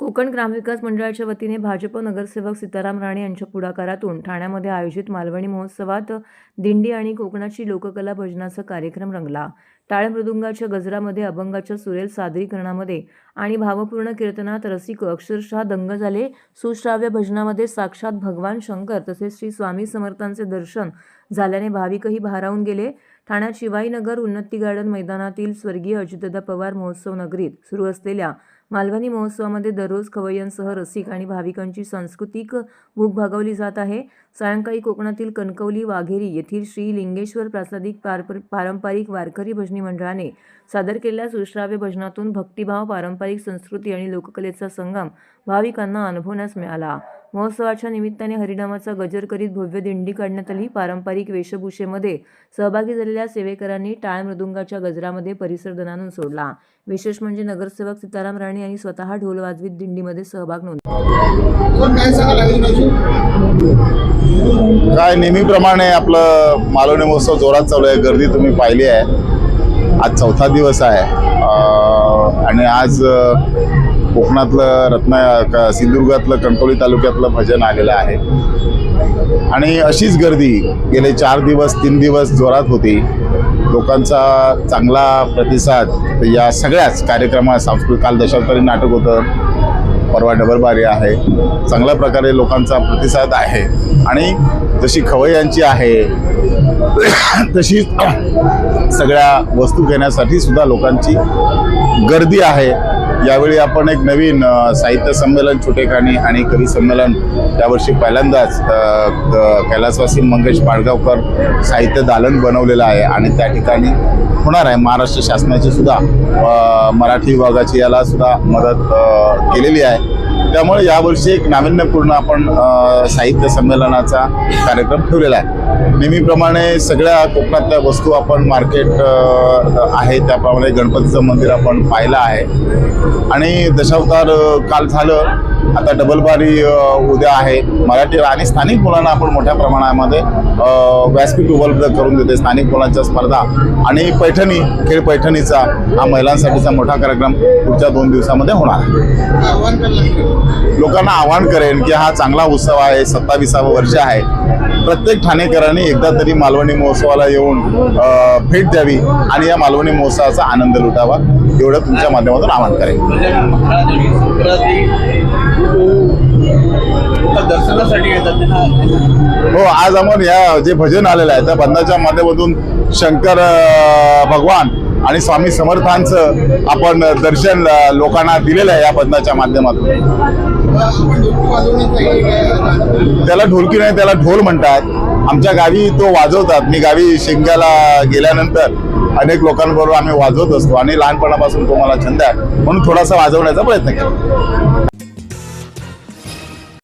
कोकण ग्रामविकास मंडळाच्या वतीने भाजप नगरसेवक सीताराम राणे यांच्या पुढाकारातून ठाण्यामध्ये आयोजित मालवणी महोत्सवात दिंडी आणि कोकणाची लोककला भजनाचा कार्यक्रम रंगला. टाळ मृदुंगाच्या गजरामध्ये अभंगाच्या सुरेल सादरीकरणामध्ये आणि भावपूर्ण कीर्तनात रसिक अक्षरशः दंग झाले. सुश्राव्य भजनामध्ये साक्षात भगवान शंकर तसेच श्री स्वामी समर्थांचे दर्शन झाल्याने भाविकही भारावून गेले. ठाण्यात शिवाईनगर उन्नती गार्डन मैदानातील स्वर्गीय अजितदा पवार महोत्सव नगरीत सुरू असलेल्या मालवणी महोत्सवामध्ये दररोज खवय्यांसह रसिक आणि भाविकांची सांस्कृतिक भूक भागवली जात आहे. सायंकाळी कोकणातील कणकवली वाघेरी येथील श्री लिंगेश्वर प्रासादिक पारप पारंपरिक वारकरी भजनी मंडळाने सादर केलेल्या सुश्राव्य भजनातून भक्तिभाव पारंपरिक संस्कृती आणि लोककलेचा संगम भाविकांना अनुभवण्यास मिळाला. महोत्सवाच्या निमित्ताने हरिनामाचा गजर करीत भव्य दिंडी काढण्यात आली. पारंपरिक वेशभूषेमध्ये सहभागी झालेल्या सेवेकरांनी टाळ मृदुंगाच्या गजरामध्ये परिसर दनानून सोडला. विशेष म्हणजे नगरसेवक सीताराम राणे यांनी स्वतः ढोल वाजवीत दिंडीमध्ये सहभाग नोंदवला काय नेहमीप्रमाणे आपलं मालवणी महोत्सव जोरात चालू आहे. गर्दी तुम्ही पाहिली आहे. आज चौथा दिवस आहे. आणि आज कोकणातलं रत्ना सिंधुदुर्गातलं कणकवली तालुक्यातलं भजन आलेलं आहे. आणि अशीच गर्दी गेले चार दिवस तीन दिवस जोरात होती. लोकांचा चांगला प्रतिसाद या सगळ्याच कार्यक्रमात सांस्कृतिक काल दशावतारी नाटक होतं. परवा डबलबारी आहे. चांगल्या प्रकारे लोकांचा प्रतिसाद आहे. आणि जशी खवय्यांची आहे तशी सगळ्या वस्तू घेण्यासाठी सुद्धा लोकांची गर्दी आहे. यावेळी आपण एक नवीन साहित्य संमेलन छोटेखानी आणि कवी संमेलन यावर्षी पहिल्यांदाच कैलासवासी मंगेश पाडगावकर साहित्य दालन बनवलेलं आहे आणि त्या ठिकाणी होणार आहे. महाराष्ट्र शासनाची सुद्धा मराठी विभागाची याला सुद्धा मदत केलेली आहे. त्यामुळे यावर्षी एक नाविन्यपूर्ण आपण साहित्य संमेलनाचा कार्यक्रम ठेवलेला आहे. नेहमीप्रमाणे सगळ्या कोकणातल्या वस्तू आपण मार्केट आहे त्याप्रमाणे गणपतीचं मंदिर आपण पाहिलं आहे. आणि दशावतार काल झालं आता डबलबारी उद्या आहे. मराठी आणि स्थानिक मुलांना आपण मोठ्या प्रमाणामध्ये व्यासपीठ उपलब्ध करून देते स्थानिक मुलांच्या स्पर्धा आणि पैठणी खेळ पैठणीचा हा महिलांसाठीचा मोठा कार्यक्रम पुढच्या दोन दिवसामध्ये होणार आहे. लोकांना आवाहन करेन की हा चांगला उत्सव आहे सत्ताविसावं वर्ष आहे. प्रत्येक ठाणेकरांनी एकदा तरी मालवणी महोत्सवाला येऊन भेट द्यावी आणि या मालवणी महोत्सवाचा आनंद लुटावा एवढं तुमच्या माध्यमातून आवाहन करेन. दर्शनासाठी येतात हो आज आपण या जे भजन आलेलं आहे त्या बंदाच्या माध्यमातून शंकर भगवान आणि स्वामी समर्थांचं आपण दर्शन लोकांना दिलेलं आहे या बंधाच्या माध्यमातून. त्याला ढोलकी नाही त्याला ढोल म्हणतात. आमच्या गावी तो वाजवतात. मी गावी शिंग्याला गेल्यानंतर अनेक लोकांबरोबर आम्ही वाजवत असतो आणि लहानपणापासून तो मला छंद आहे. म्हणून थोडासा वाजवण्याचा प्रयत्न केला.